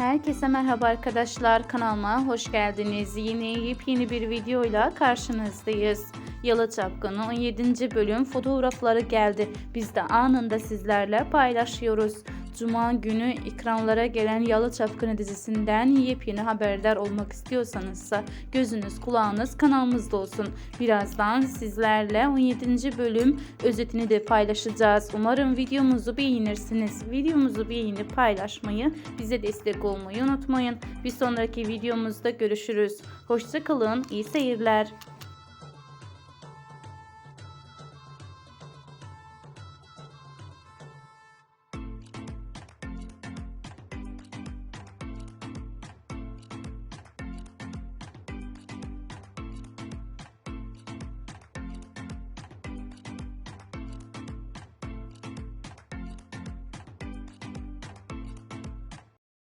Herkese merhaba arkadaşlar kanalıma hoş geldiniz. Yine yepyeni bir videoyla karşınızdayız. Yalı Çapkını 17. bölüm fotoğrafları geldi. Biz de anında sizlerle paylaşıyoruz. Cuma günü ekranlara gelen Yalı Çapkını dizisinden yepyeni haberdar olmak istiyorsanızsa gözünüz kulağınız kanalımızda olsun. Birazdan sizlerle 17. bölüm özetini de paylaşacağız. Umarım videomuzu beğenirsiniz. Videomuzu beğenip paylaşmayı, bize destek olmayı unutmayın. Bir sonraki videomuzda görüşürüz. Hoşçakalın, iyi seyirler.